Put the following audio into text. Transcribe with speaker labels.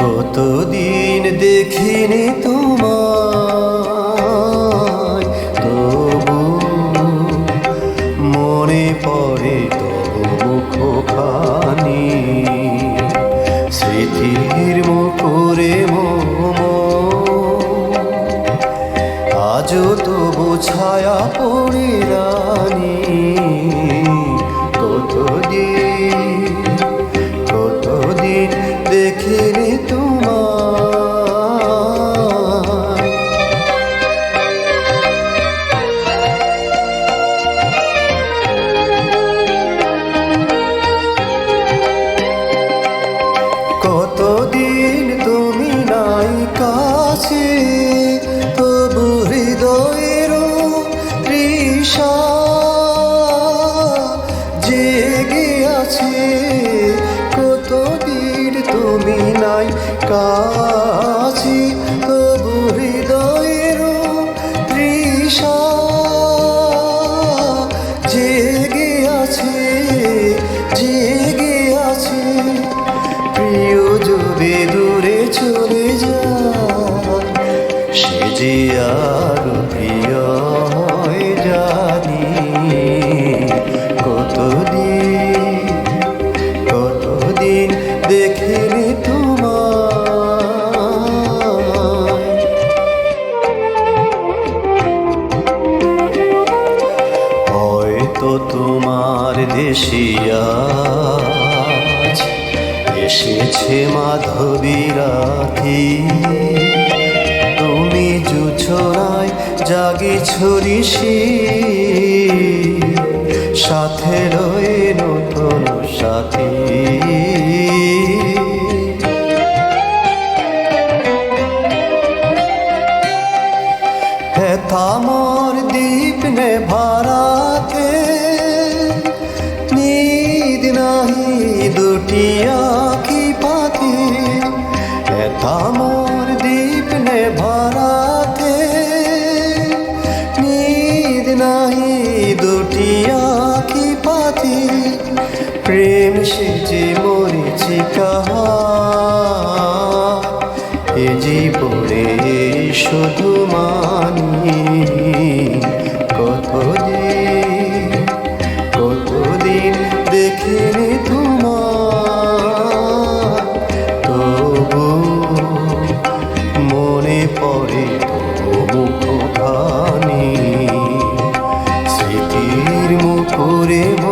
Speaker 1: কতদিন দেখিনি তোমার তবু মনে পড়ে তবু মুখানি স্মৃতির মুখরে মোম, আজও তবু ছায়া পড়ে রানি। কতদিন কতদিন দেখে কাছে তবু হৃদয়ের তৃষা জেগে আছে। কতদিন তুমি নাই কাছে, তবু হৃদয়ের তৃষা জেগে আছে জেগে আছে। প্রিয় যদি আর কতদিন কতদিন দেখিনি তোমায়? হয়তো তোমার দেশিয়া এসেছে মাধবী জাগে ছড়ি সাথে রয়ে নতুন সাথী। থামর দীপ নে ভারাতে নিদ নাহি দুটি আখি পাখি। থামর নাহি দুটি আঁকি পাতি প্রেম সে যে কাহা। এ জীবনে শুধু মানি। কতদিন কতদিন দেখিনি তবু মনে পড়ে মুখরে